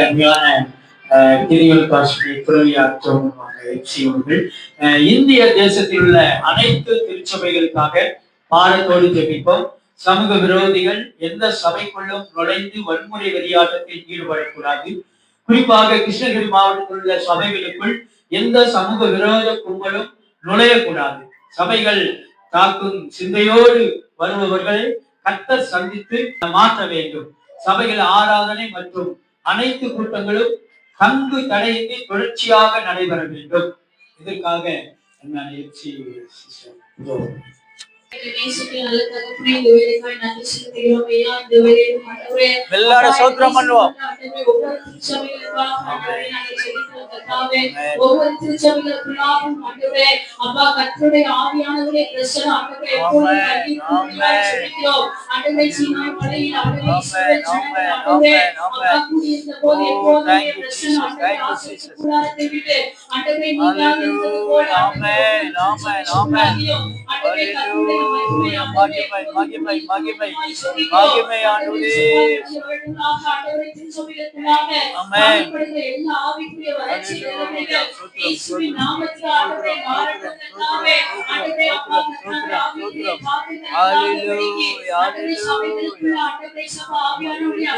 அருமையான அஹ், கிரிவல் காஷ்மி துறவியாற்றும் எச்சி இந்திய தேசத்தில் உள்ள அனைத்து திருச்சபைகளுக்காக பாரத்தோடு ஜெபிப்போம். சமூக விரோதிகள் எந்த சபைக்குள்ளும் நுழைந்து வன்முறை வெறியாட்டத்தில் ஈடுபடக்கூடாது. குறிப்பாக கிருஷ்ணகிரி மாவட்டத்தில் உள்ள சபைகளுக்குள் எந்த சமூக விரோத கும்பலும் நுழையக்கூடாது. சபைகள் தாக்கும் சிந்தையோடு வருபவர்களை கத்த சந்தித்து மாற்ற வேண்டும். சபைகள் ஆராதனை மற்றும் அனைத்து கூட்டங்களும் தங்கு தடையின்றி தொடர்ச்சியாக நடைபெற வேண்டும். இதற்காக நான் நிகழ்ச்சி சிஸ்டர். எல்லாரும் ஸ்தோத்திரம் பண்ணுவோம். ஒவ்வொரு திருச்சபைகளுக்குள்ளாகவும் ஆண்டவரே, அப்பா, கர்த்தருடைய ஆவியானவரே, பிரசன்னம் ஆண்டவரே, எப்பொழுதும் ஆமென், கண்டிப்பாக ஆமென். ஜெபிக்கிறோம். ஆண்டவரே, சீனாய் மலையில் ஆண்டவரே, ஆமென், இஸ்ரவேல் ஜனங்கள் ஆமென், ஆண்டவரே, ஆமென், அப்பா, போது எப்போதுமே thank you, பிரசன்னம் Jesus. ஆண்டவரே. கூடாரத்தை விட்டு, ஆண்டவரே, நீங்களாக இருந்தது போல Hallelujah. ஆண்டவரே, Amen, amen, ஒவ்வொரு amen. திருச்சபைகளாகியும் ஆண்டவரே, கர்த்தருடைய மகிமை, Hallelujah. ஆண்டவரே, மகிமை, மகிமை, மகிமை. ஜெபிக்கிறோம். மகிமை ஆண்டவரே. ஆண்டவரே, திருச்சபைகளுக்குள்ளாக Amen. சபைகளுக்குள்ள ஆண்டவரே, சபை ஆவியானவருடைய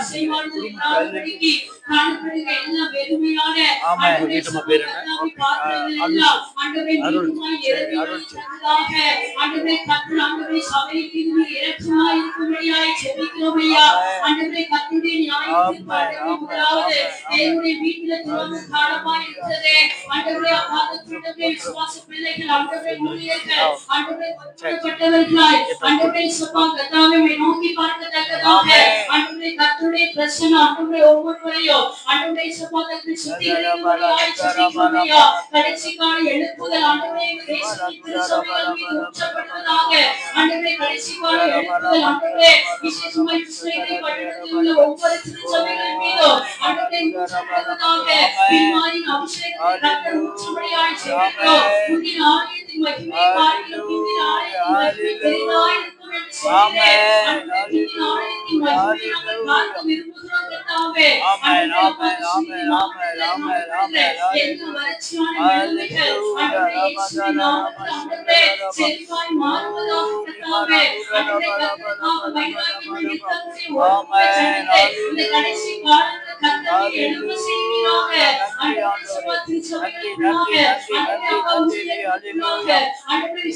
இல்லாதபடிக்கு காணப்படுகிற எல்லா வெறுமையான பாத்திரங்கள் எல்லாம் ஆண்டவரே, ஆண்டவரே, கர்த்தர் ஆண்டவரே, சபைக்கு இருக்கும்படியாய் ஜெபிக்கிறோம் ஐயா. ஆண்டவரே, கர்த்தருடைய முதலாவது தேவனுடைய வீட்டில துறவு காலமாய் ஆண்டவரே, விசுவாச பிள்ளைகள், ஆண்டவரே, ஊழியர்கள், ஆண்டவரே, ஆண்டவரே, சபா, உம்மை நோக்கி பார்க்கத்தக்கதாக. ஆண்டவரே, கர்த்தருடைய பிரசன்னம், ஆண்டவரே, ஒவ்வொருவரையும், ஆண்டவரே, சபா, கர்த்தரை சுத்திகரிக்கும்படியாய். கடைசி கால எழுப்புதல், தேசத்தின் திருச்சபைகள் மீது கடைசி கால எழுப்புதல், ஆண்டவரே, விசேஷமாய் கிருஷ்ணகிரி பட்டணத்தில் உள்ள ஒவ்வொரு திருச்சபைகள் மீதும், ஆண்டவரே, ஊற்றப்படுவதாக. பின்மாரின் அபிஷேகத்தை கர்த்தர் ஊற்றும்படியாய் ஜெபிக்கிறோம். புதிய ஆலயத்தின் மகிமை பார்க்கிறோம். பிந்தின ஆலயத்தின் மகிமை பெரிதாய் இருக்கும் என்று சொல்கிறேன். ஆண்டவரே, புதிய ஆலயத்தின் மகிமை நாங்கள் ஆண்டவரே,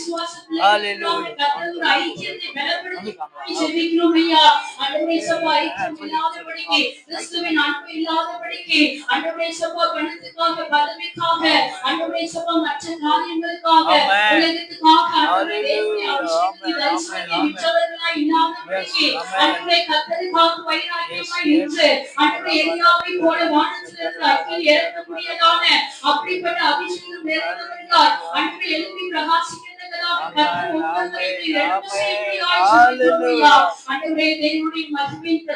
ஆமென், ஆமென், ஆமென், ஆமென், ஐக்கியத்தை பலப்படுத்தி ஜெபிக்கிறோம் ஐயா. ஆண்டவரே, சபா ஐக்கியம் இல்லாதபடிக்கு, கிறிஸ்துவின் அன்பு இல்லாதபடிக்கு, ஆண்டவரே, சபா பணத்துக்காக, பதவிக்காக, ஆண்டவரே, சபா மற்ற காரியங்களுக்காக, உலகத்துக்காக, ஆண்டவரே, தேவனுடைய அபிஷேகத்தை தரிசனத்தை விற்றவர்களாய் இல்லாதபடிக்கு, ஆண்டவரே, கர்த்தருக்காக வைராக்கியமாய் நின்று, ஆண்டவரே, போல வானத்திலிருந்து அப்படிப்பட்ட அபிஷேகம் நிறைந்தவர்களாய், ஆண்டவரே, எழுப்பி கர்த்தர் தேவனுடைய மகிமையின்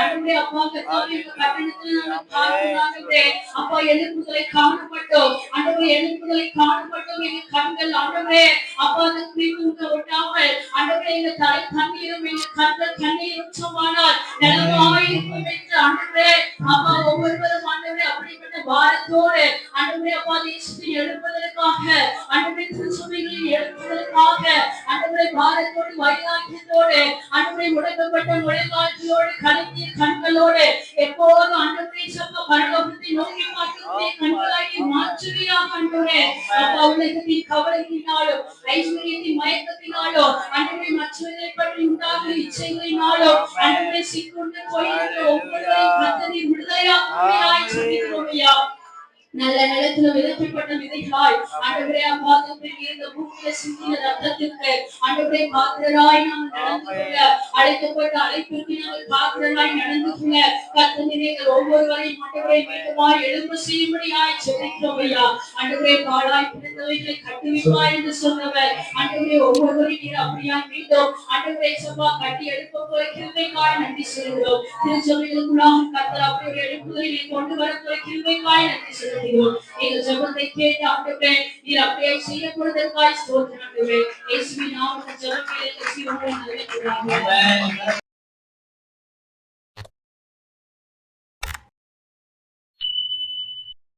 ஆண்டவரே, அப்பா, கர்த்தாவே, இந்த பட்டணத்தில் நாங்கள் ஆண்டவரே. அப்பா, எழுப்புதலை காணப்பட்டோம். ஆண்டவரே, எழுப்புதலை காணப்பட்டோம். எங்கள் கண்கள், ஆண்டவரே, அப்பா, அந்த குறிப்பு ஒட்டாமல், எங்கள் தலை கண்ணீரும், எங்கள் கண்கள் கண்ணீரும் சும்மானால் நலமாயிருக்கும் என்று, ஆண்டவரே, அப்பா, ஒவ்வொருவரும், அப்படிப்பட்ட பாரத்தோடு, அன்றுமே அப்பா, தேசத்தில் எழுப்பதற்காக அன்றுமே திருச்சபைகளில் எழுப்புவதற்காக அன்றுமே பாரத்தோடு, வைராக்கியத்தோடு, அன்றுமே முடக்கப்பட்ட முழங்கால்களோடு, கலங்கிய கண்களோடு, எப்போதும் அன்றுமே சப்ப பரலோகத்தை நோக்கி பார்க்கக்கூடிய கண்களாகி மாற்றுவீராக, அன்றுமே அப்பா, உலகத்தின் கவலையினாலும், ஐஸ்வர்யத்தின் மயக்கத்தினாலும், அன்றுமே மற்றவர்களை பற்றி உண்டாகும் இச்சைகளினாலும், அன்றுமே சிக்கொண்டு போயிருக்கிற ஒவ்வொருவரையும் கத்தனை விடுதலையாக்கும்படியாய் நல்ல நிலத்துல விதைக்கப்பட்ட விதைகளாய். ஆண்டவரே அப்பா தந்தை இந்த பூமியில சிந்தின ரத்தத்திற்கு ஆண்டவரே பாத்திரராய் நாம் நடந்து கொள்ள அழைக்கப்பட்ட அழைப்பிற்கு நாங்கள் பாத்திரராய் நடந்து கொள்ள கத்தனை நீங்கள் ஒவ்வொருவரையும் ஆண்டவரை மீண்டுமாய் எழும்ப செய்யும்படியாய் ஜெபிக்கிறோம் ஐயா. ஆண்டவரே பாழாய் பிறந்தவைகளை கட்டுவிப்பாய் என்று சொன்னவர். ஆண்டவரே ஒவ்வொருவரையும் நீர் அப்படியாய் மீண்டும் ஆண்டவரே சபா கட்டி எழுப்ப போல கிருபைக்காய் நன்றி சொல்கிறோம் திருச்சபைகளுக்குள்ளாக கத்தர் அப்படி ஒரு எழுப்புதலை கொண்டு வர போல கிருபைக்காய் நன்றி சொல்கிறோம் எங்கள் ஜெபத்தை கேட்டு ஆண்டவரே நீர் அப்படியே செய்யப்படுவதற்காய் ஸ்தோத்திரம் இயேசுவின் நாமத்தில்